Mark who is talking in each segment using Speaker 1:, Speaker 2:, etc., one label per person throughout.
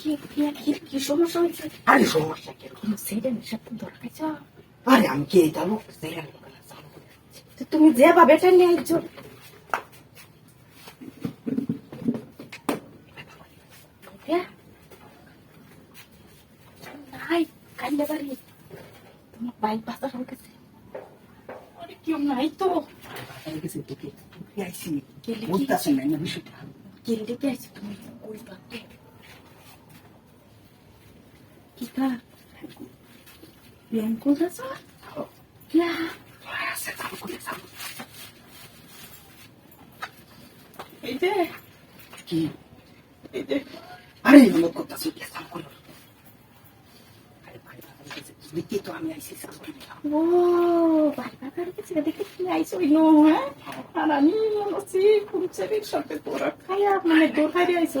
Speaker 1: কি কি কি কি সমস্যা হয়েছে
Speaker 2: আরে সমস্যা কি
Speaker 1: কোনো সেইটা নেশার তো দরকার আছে
Speaker 2: আরে আমি কি এই চালু সেই
Speaker 1: তো তুমি যে ভাবেটা নিয়ে আইছো হ্যাঁ? নাই কাইলে বাড়ি। তোমার বাইক বাসা হয়ে গেছে। আরে কেউ নাই তো। কেলে কে? আছে তুমি ওই বাপে কি কা ব্যাংক কোথায় ইয়া এই যে
Speaker 2: কি
Speaker 1: এই যে
Speaker 2: আরে মত করতেছি কি সাম করো আরে ভাই দেখি তো আমি আইসি সাম করে
Speaker 1: ও বাড়ি বাবার কাছে দেখে তুমি আইসো নো হ্যাঁ আর আমি মনে হচ্ছে কুমচারির সাথে তোরা খাইয়া মানে দোহারে আইসো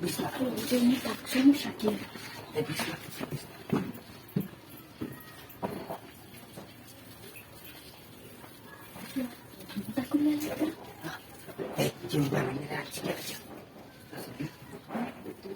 Speaker 3: Быстро. Все не так,
Speaker 1: все не шаги.
Speaker 3: Да
Speaker 1: быстро,
Speaker 3: все быстро. Так у
Speaker 1: меня это. Эй, идем, давай, не нравится, я
Speaker 3: хочу.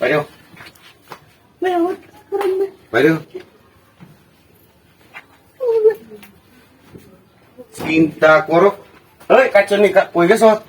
Speaker 3: വരൂ
Speaker 1: വരൂ
Speaker 3: Cinta kuruk. Eh, kacau nih kak, kue gesot.